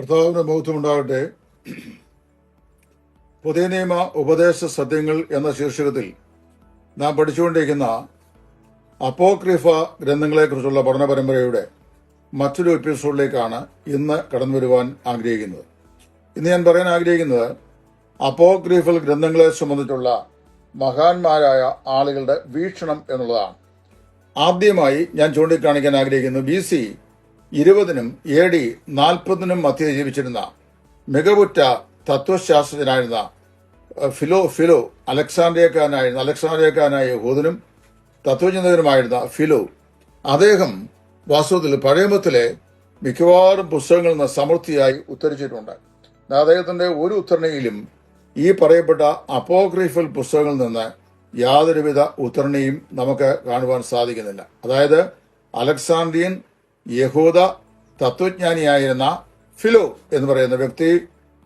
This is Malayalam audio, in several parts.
കർത്താവിന്റെ മഹത്വമുണ്ടാകട്ടെ. പുതിയ നിയമ ഉപദേശ സത്യങ്ങൾ എന്ന ശീർഷകത്തിൽ നാം പഠിച്ചുകൊണ്ടിരിക്കുന്ന അപ്പോക്രിഫ ഗ്രന്ഥങ്ങളെക്കുറിച്ചുള്ള പഠന പരമ്പരയുടെ മറ്റൊരു എപ്പിസോഡിലേക്കാണ് ഇന്ന് കടന്നു വരുവാൻ ആഗ്രഹിക്കുന്നത്. ഇന്ന് ഞാൻ പറയാൻ ആഗ്രഹിക്കുന്നത് അപ്പോക്രിഫൽ ഗ്രന്ഥങ്ങളെ സംബന്ധിച്ചുള്ള മഹാന്മാരായ ആളുകളുടെ വീക്ഷണം എന്നുള്ളതാണ്. ആദ്യമായി ഞാൻ ചൂണ്ടിക്കാണിക്കാൻ ആഗ്രഹിക്കുന്നു ബി സി ഇരുപതിനും എ ഡി നാൽപ്പതിനും മധ്യ ജീവിച്ചിരുന്ന മികവുറ്റ തത്വശാസ്ത്രജ്ഞനായിരുന്ന ഫിലോ ഫിലോ അലക്സാണ്ട്രിയക്കാരനായിരുന്ന അലക്സാണ്ട്രിയക്കാരനായ യഹൂദനും തത്വചിന്തകനുമായിരുന്ന ഫിലോ അദ്ദേഹം വാസ്തവത്തിൽ പഴയമത്തിലെ മിക്കവാറും പുസ്തകങ്ങളിൽ നിന്ന് സമൃദ്ധിയായി ഉത്തരിച്ചിട്ടുണ്ട് അദ്ദേഹത്തിന്റെ ഒരു ഉദ്ധരണിയിലും ഈ പറയപ്പെട്ട അപ്പോക്രിഫൽ പുസ്തകങ്ങളിൽ നിന്ന് യാതൊരുവിധ ഉദ്ധരണിയും നമുക്ക് കാണുവാൻ സാധിക്കുന്നില്ല. അതായത് അലക്സാണ്ട്രിയൻ യഹൂദ തത്വജ്ഞാനിയായിരുന്ന ഫിലോ എന്ന് പറയുന്ന വ്യക്തി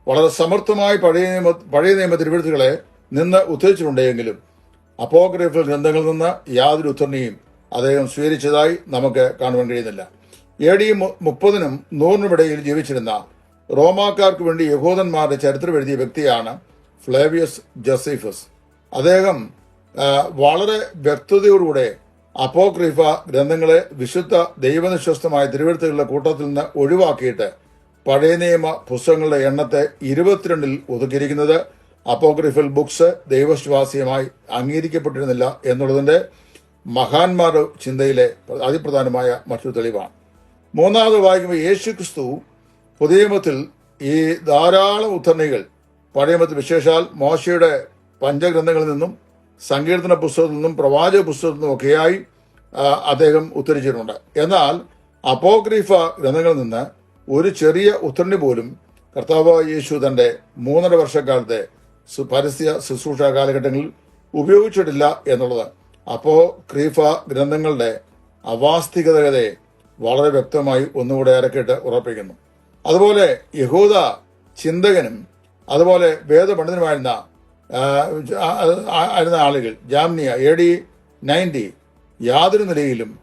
വളരെ സമർത്ഥമായി പഴയ നിയമ പഴയ നിയമ തിരുവഴുത്തുകളെ നിന്ന് ഉദ്ധരിച്ചിട്ടുണ്ടെങ്കിലും അപ്പോഗ്രഫൽ ഗ്രന്ഥങ്ങളിൽ നിന്ന് യാതൊരു ഉദ്ധരണിയും അദ്ദേഹം സ്വീകരിച്ചതായി നമുക്ക് കാണുവാൻ കഴിയുന്നില്ല. എ ഡി മുപ്പതിനും നൂറിനുമിടയിൽ ജീവിച്ചിരുന്ന റോമാക്കാർക്ക് വേണ്ടി യഹൂദന്മാരുടെ ചരിത്രം എഴുതിയ വ്യക്തിയാണ് ഫ്ലേവിയസ് ജസീഫസ്. അദ്ദേഹം വളരെ വ്യക്തതയോടുകൂടെ അപ്പോക്രിഫ ഗ്രന്ഥങ്ങളെ വിശുദ്ധ ദൈവനിശ്വസ്തമായ തിരുവഴുത്തുകളുടെ കൂട്ടത്തിൽ നിന്ന് ഒഴിവാക്കിയിട്ട് പഴയ നിയമ പുസ്തകങ്ങളുടെ എണ്ണത്തെ ഇരുപത്തിരണ്ടിൽ ഒതുക്കിയിരിക്കുന്നത് അപ്പോക്രിഫൽ ബുക്സ് ദൈവശ്വാസിയമായി അംഗീകരിക്കപ്പെട്ടിരുന്നില്ല എന്നുള്ളതിന്റെ മഹാന്മാരുടെ ചിന്തയിലെ അതിപ്രധാനമായ മറ്റൊരു തെളിവാണ്. മൂന്നാമത് വായിക്കുമ്പോൾ യേശു ക്രിസ്തു പുതിയമത്തിൽ ഈ ധാരാളം ഉദ്ധരണികൾ പഴയമത്തിൽ വിശേഷാൽ മോശയുടെ പഞ്ചഗ്രന്ഥങ്ങളിൽ നിന്നും സങ്കീർത്തന പുസ്തകത്തിൽ നിന്നും പ്രവാചക പുസ്തകത്തിൽ നിന്നും ഒക്കെയായി അദ്ദേഹം ഉദ്ധരിച്ചിട്ടുണ്ട് എന്നാൽ അപ്പോഗ്രീഫ ഗ്രന്ഥങ്ങളിൽ നിന്ന് ഒരു ചെറിയ ഉദ്ധരണി പോലും കർത്താവ് യേശു തന്റെ മൂന്നര വർഷക്കാലത്തെ പരസ്യ ശുശ്രൂഷ കാലഘട്ടങ്ങളിൽ ഉപയോഗിച്ചിട്ടില്ല എന്നുള്ളത് അപ്പോ ക്രീഫ ഗ്രന്ഥങ്ങളുടെ അവാസ്തികതയെ വളരെ വ്യക്തമായി ഒന്നുകൂടെ അരക്കിട്ട് ഉറപ്പിക്കുന്നു അതുപോലെ യഹൂദ ചിന്തകനും അതുപോലെ വേദപണ്ഡിതനുമായിരുന്ന ആയിരുന്ന ആളുകൾ ജാമ്നിയ എ ഡി നയന്റി യാതൊരു നിലയിലും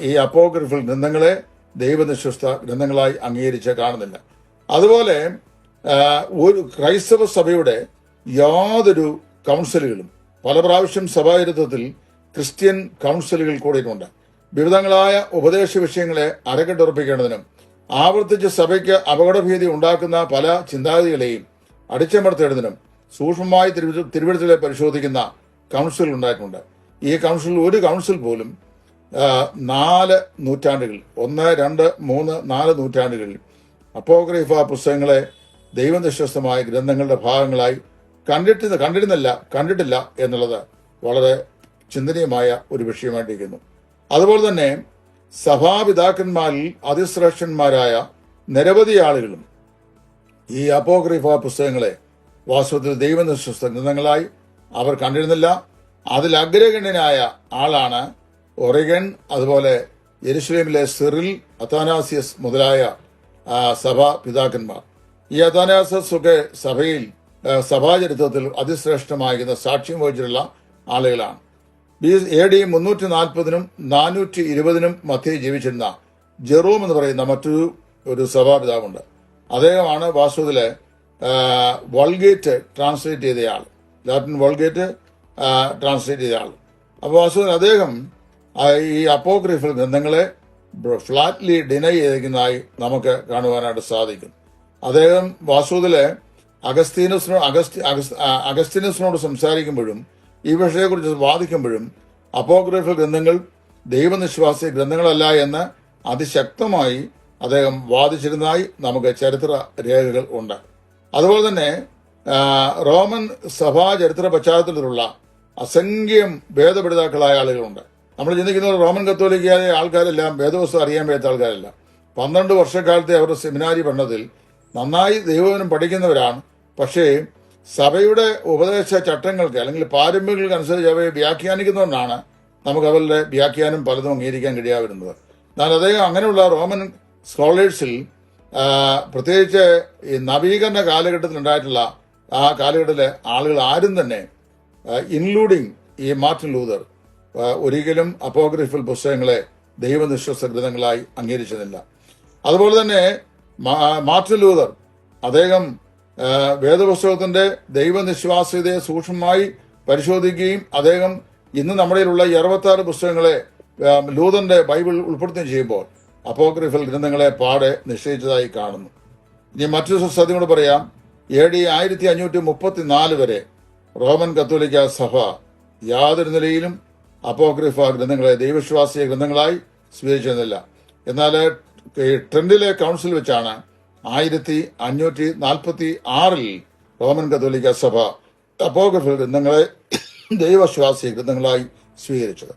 ഈ അപ്പോഗ്രഫിൽ ഗ്രന്ഥങ്ങളെ ദൈവനിശ്വസ്ത ഗ്രന്ഥങ്ങളായി അംഗീകരിച്ച് കാണുന്നില്ല. അതുപോലെ ഒരു ക്രൈസ്തവ സഭയുടെ യാതൊരു കൗൺസിലുകളും പല പ്രാവശ്യം സഭാചരിത്രത്തിൽ ക്രിസ്ത്യൻ കൗൺസിലുകൾ കൂടിയിട്ടുണ്ട്. വിവിധങ്ങളായ ഉപദേശ വിഷയങ്ങളെ അരക്കെട്ടുറപ്പിക്കേണ്ടതിനും ആവർത്തിച്ച് സഭയ്ക്ക് അപകടഭീതി ഉണ്ടാക്കുന്ന പല ചിന്താഗതികളെയും അടിച്ചമർത്തേണ്ടതിനും സൂക്ഷ്മമായി തിരുവ- തിരുവഴുത്തിലെ പരിശോധിക്കുന്ന കൗൺസിൽ ഉണ്ടായിട്ടുണ്ട്. ഈ കൗൺസിൽ ഒരു കൗൺസിൽ പോലും നാല് നൂറ്റാണ്ടുകൾ ഒന്ന് രണ്ട് മൂന്ന് നാല് നൂറ്റാണ്ടുകളിൽ അപ്പോഗ്രഫ പുസ്തകങ്ങളെ ദൈവനിശ്വസ്തമായ ഗ്രന്ഥങ്ങളുടെ ഭാഗങ്ങളായി കണ്ടിട്ട് കണ്ടിരുന്നില്ല കണ്ടിട്ടില്ല എന്നുള്ളത് വളരെ ചിന്തനീയമായ ഒരു വിഷയമായിട്ടിരിക്കുന്നു. അതുപോലെ തന്നെ സഭാപിതാക്കന്മാരിൽ അതിശ്രേഷ്ഠന്മാരായ നിരവധി ആളുകളും ഈ അപ്പോഗ്രൈഫ പുസ്തകങ്ങളെ വാസ്തവത്തിൽ ദൈവനിശ്വസ്ത ഗ്രന്ഥങ്ങളായി അവർ കണ്ടിരുന്നില്ല അതിൽ അഗ്രഗണ്യനായ ആളാണ് ഒറിഗൺ അതുപോലെ യെരുഷലേമിലെ സിറിൽ അത്താനാസിയസ് മുതലായ സഭാ പിതാക്കന്മാർ. ഈ അത്താനാസിയസ് ഒക്കെ സഭയിൽ സഭാചരിത്രത്തിൽ അതിശ്രേഷ്ഠമായിരുന്ന സാക്ഷ്യം വഹിച്ചിട്ടുള്ള ആളുകളാണ്. ബി എ ഡി മുന്നൂറ്റി നാൽപ്പതിനും നാനൂറ്റി ഇരുപതിനും മധ്യേ ജീവിച്ചിരുന്ന ജെറോം എന്ന് പറയുന്ന മറ്റൊരു ഒരു സഭാപിതാവുണ്ട് അദ്ദേഹമാണ് വാസ്തുവിലെ വൾഗേറ്റ് ട്രാൻസ്ലേറ്റ് ചെയ്തയാൾ. ലാറ്റിൻ വൾഗേറ്റ് ട്രാൻസ്ലേറ്റ് ചെയ്ത ആൾ അപ്പോൾ വാസ്തുവിൽ അദ്ദേഹം ഈ അപ്പോക്രിഫൽ ഗ്രന്ഥങ്ങളെ ഫ്ലാറ്റ്ലി ഡിനൈ ചെയ്തിരിക്കുന്നതായി നമുക്ക് കാണുവാനായിട്ട് സാധിക്കും. അദ്ദേഹം വാസുദിലെ അഗസ്തീനസിനോ അഗസ്തി അഗസ്- അഗസ്തീനസിനോട് സംസാരിക്കുമ്പോഴും ഈ വിഷയത്തെക്കുറിച്ച് വാദിക്കുമ്പോഴും അപ്പോഗ്രഫൽ ഗ്രന്ഥങ്ങൾ ദൈവനിശ്വാസി ഗ്രന്ഥങ്ങളല്ല എന്ന് അതിശക്തമായി അദ്ദേഹം വാദിച്ചിരുന്നതായി നമുക്ക് ചരിത്ര രേഖകൾ ഉണ്ട്. അതുപോലെ തന്നെ റോമൻ സഭാ ചരിത്ര പശ്ചാത്തലത്തിലുള്ള അസംഖ്യം ഭേദപിടിതാക്കളായ ആളുകളുണ്ട്. നമ്മൾ ചിന്തിക്കുന്നത് റോമൻ കത്തോലിക്കായ ആൾക്കാരെല്ലാം വേദവസ്തു അറിയാൻ വേണ്ട ആൾക്കാരല്ല. പന്ത്രണ്ട് വർഷക്കാലത്തെ അവരുടെ സെമിനാരി പഠനത്തിൽ നന്നായി ദൈവവനം പഠിക്കുന്നവരാണ്. പക്ഷേ സഭയുടെ ഉപദേശ ചട്ടങ്ങൾക്ക് അല്ലെങ്കിൽ പാരമ്പര്യങ്ങൾക്ക് അനുസരിച്ച് അവയെ വ്യാഖ്യാനിക്കുന്നതുകൊണ്ടാണ് നമുക്ക് അവരുടെ വ്യാഖ്യാനം പലതും അംഗീകരിക്കാൻ കഴിയാവുന്നത് എന്നാൽ അദ്ദേഹം അങ്ങനെയുള്ള റോമൻ സ്കോളേഴ്സിൽ പ്രത്യേകിച്ച് ഈ നവീകരണ കാലഘട്ടത്തിൽ ഉണ്ടായിട്ടുള്ള ആ കാലഘട്ടത്തിലെ ആളുകൾ ആരും തന്നെ ഇൻക്ലൂഡിങ് ഈ മാർട്ടിൻ ലൂതർ ഒരിക്കലും അപ്പോഗ്രഫിൽ പുസ്തകങ്ങളെ ദൈവനിശ്വസ ഗ്രന്ഥങ്ങളായി അംഗീകരിച്ചതില്ല. അതുപോലെ തന്നെ മാർട്ടിൻ ലൂതർ അദ്ദേഹം വേദപുസ്തകത്തിന്റെ ദൈവനിശ്വാസ്യതയെ സൂക്ഷ്മമായി പരിശോധിക്കുകയും അദ്ദേഹം ഇന്ന് നമ്മുടെ കയ്യിലുള്ള അറുപത്തി ആറ് പുസ്തകങ്ങളെ ലൂതന്റെ ബൈബിൾ ഉൾപ്പെടുത്തുകയും ചെയ്യുമ്പോൾ അപ്പോഗ്രഫിൽ ഗ്രന്ഥങ്ങളെ പാടെ നിശ്ചയിച്ചതായി കാണുന്നു. ഇനി മറ്റൊരു സത്യം കൂടെ പറയാം. എ ഡി ആയിരത്തി അഞ്ഞൂറ്റി മുപ്പത്തിനാല് വരെ റോമൻ കത്തോലിക്ക സഭ യാതൊരു നിലയിലും അപ്പോക്രിഫ ഗ്രന്ഥങ്ങളെ ദൈവവിശ്വാസിയ ഗ്രന്ഥങ്ങളായി സ്വീകരിച്ചിരുന്നില്ല. എന്നാൽ ട്രെൻഡിലെ കൗൺസിൽ വെച്ചാണ് ആയിരത്തി അഞ്ഞൂറ്റി നാൽപ്പത്തി ആറിൽ റോമൻ കത്തോലിക്ക സഭ അപ്പോക്രിഫൽ ഗ്രന്ഥങ്ങളെ ദൈവവിശ്വാസിയ ഗ്രന്ഥങ്ങളായി സ്വീകരിച്ചത്.